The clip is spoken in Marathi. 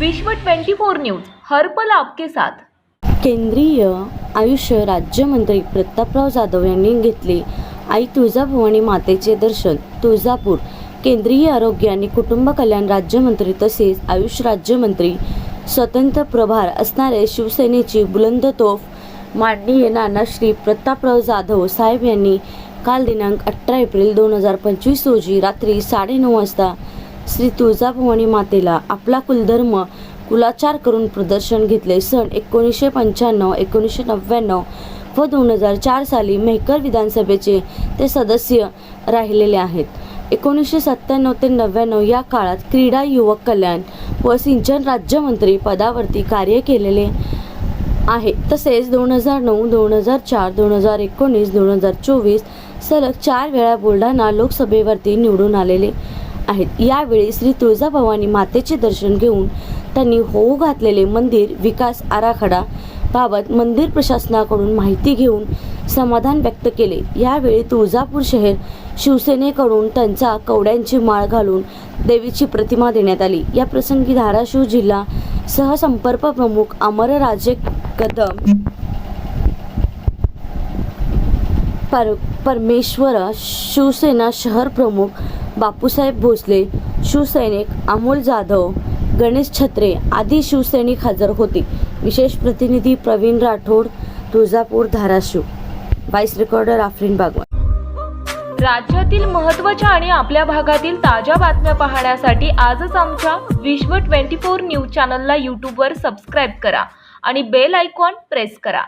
विश्व 24 न्यूज हर्पल आपके साथ. केंद्रीय आयुष्य राज्यमंत्री प्रतापराव जाधव यांनी घेतले. आई तुळजाभवानी मातेचे दर्शन तुळजापूर. केंद्रीय आरोग्य आणि कुटुंब कल्याण राज्यमंत्री तसेच आयुष राज्यमंत्री स्वतंत्र प्रभार असणारे शिवसेनेची बुलंद तोफ माननीय नाना श्री प्रतापराव जाधव साहेब यांनी काल दिनांक अठरा एप्रिल दोन हजार पंचवीस रोजी रात्री साडेनऊ वाजता श्री तुळजाभवानी मातेला आपला कुलधर्म कुलाचार करून प्रदर्शन घेतले. सन एकोणीसशे पंच्याण्णव एकोणीसशे नव्याण्णव व दोन हजार चार साली मेहकर विधानसभेचे ते सदस्य राहिलेले आहेत. एकोणीसशे सत्त्याण्णव ते नव्याण्णव या काळात क्रीडा युवक कल्याण व सिंचन राज्यमंत्री पदावरती कार्य केलेले आहे. तसेच दोन हजार नऊ दोन हजार चार दोन हजार एकोणीस दोन हजार चोवीस सलग चार वेळा बुलढाणा लोकसभेवरती निवडून आलेले आहेत. यावेळी श्री तुळजाभवानी मातेचे दर्शन घेऊन त्यांनी होऊ घातलेले मंदिर विकास आराखडा बाबत मंदिर प्रशासनाकडून माहिती घेऊन समाधान व्यक्त केले. यावेळी तुळजापूर शहर शिवसेनेकडून त्यांचा कवड्यांची माळ घालून देवीची प्रतिमा देण्यात आली. या प्रसंगी धाराशिव जिल्हा सहसंपर्क प्रमुख अमरराजे कदम पर परमेश्वर शिवसेना शहर प्रमुख बापूसाहेब भोसले शिवसैनिक अमोल जाधव गणेश छत्रे आदी शिवसैनिक हजर होते. विशेष प्रतिनिधी Pravin Rathod Tuljapur Dharashiv. Voice recorder Afreen Bagwan. राज्यातील महत्त्वाच्या आणि आपल्या भागातील ताज्या बातम्या पाहण्यासाठी आजच आमच्या विश्व 24 न्यूज चॅनलला यूट्यूबवर सबस्क्राईब करा आणि बेल आयकॉन प्रेस करा.